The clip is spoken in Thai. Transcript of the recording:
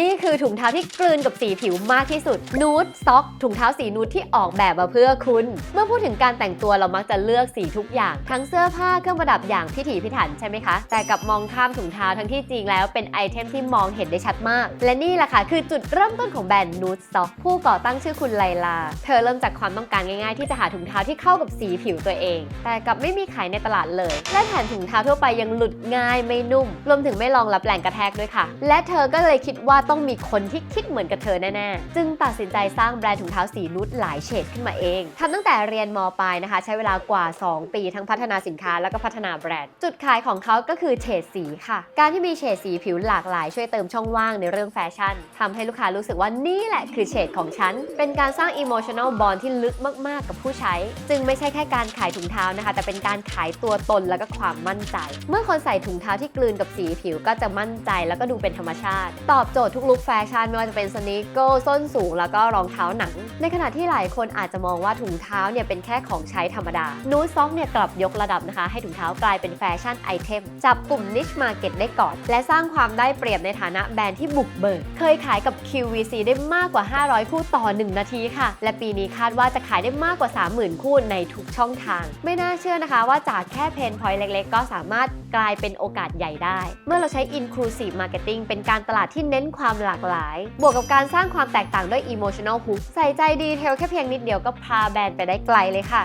นี่คือถุงเท้าที่กลืนกับสีผิวมากที่สุด นูดซ็อกถุงเท้าสีนูดที่ออกแบบมาเพื่อคุณ เมื่อพูดถึงการแต่งตัวเรามักจะเลือกสีทุกอย่าง ทั้งเสื้อผ้าเครื่องประดับอย่างพิถีพิถันใช่ไหมคะ แต่กับมองข้ามถุงเท้าทั้งที่จริงแล้วเป็นไอเทมที่มองเห็นได้ชัดมาก และนี่แหละค่ะคือจุดเริ่มต้นของแบรนด์นูดซ็อกผู้ก่อตั้งชื่อคุณไลลา เธอเริ่มจากความต้องการง่ายๆ ที่จะหาถุงเท้าที่เข้ากับสีผิวตัวเอง แต่กับไม่มีขายในตลาดเลย และแถมถุงเท้าทั่วไปยังหลุดง่ายไม่นุ่ม รวมถึงไม่รองรับแรงกระแทกด้วยค่ะ และเธอก็เลยคิดว่าต้องมีคนที่คิดเหมือนกับเธอแน่ๆ จึงตัดสินใจสร้างแบรนด์ถุงเท้าสีนูดหลายเฉดขึ้นมาเองทำตั้งแต่เรียนมปลายนะคะ ใช้เวลากว่า 2 ปีทั้งพัฒนาสินค้าแล้วก็พัฒนาแบรนด์ จุดขายของเขาก็คือเฉดสีค่ะ การที่มีเฉดสีผิวหลากหลายช่วยเติมช่องว่างในเรื่องแฟชั่นทำให้ลูกค้ารู้สึกว่านี่แหละคือเฉดของฉัน เป็นการสร้าง emotional bond ที่ลึกมาก ๆ กับผู้ใช้ จึงไม่ใช่แค่การขายถุงเท้านะคะ แต่เป็นการขายตัวตนแล้วก็ความมั่นใจ เมื่อคนใส่ถุงเท้าที่กลืนกับสีผิวก็จะมั่นใจแล้วก็ดูเป็นธรรมชาติ ตอบโจทย์ทุกลุคแฟชั่นไม่ว่าจะเป็นสนิเกิลส้นสูงแล้วก็รองเท้าหนัง ในขณะที่หลายคนอาจจะมองว่าถุงเท้าเนี่ยเป็นแค่ของใช้ธรรมดา นูซอกเนี่ยกลับยกระดับนะคะ ให้ถุงเท้ากลายเป็นแฟชั่นไอเทม จับกลุ่มนิชมาเก็ตได้ก่อน และสร้างความได้เปรียบในฐานะแบรนด์ที่บุกเบิก เคยขายกับ QVC ได้มากกว่า 500 คู่ต่อ 1 นาทีค่ะ และปีนี้คาดว่าจะขายได้มากกว่า 30,000 คู่ในทุกช่องทาง ไม่น่าเชื่อนะคะว่าจากแค่เพนพอยต์เล็ก ๆ ก็สามารถกลายเป็นโอกาสใหญ่ได้ เมื่อเราใช้ inclusive marketing เป็นการตลาดที่เน้นความหลากหลาย บวกกับการสร้างความแตกต่างด้วย emotional hook ใส่ใจดีเทลแค่เพียงนิดเดียวก็พาแบรนด์ไปได้ไกลเลยค่ะ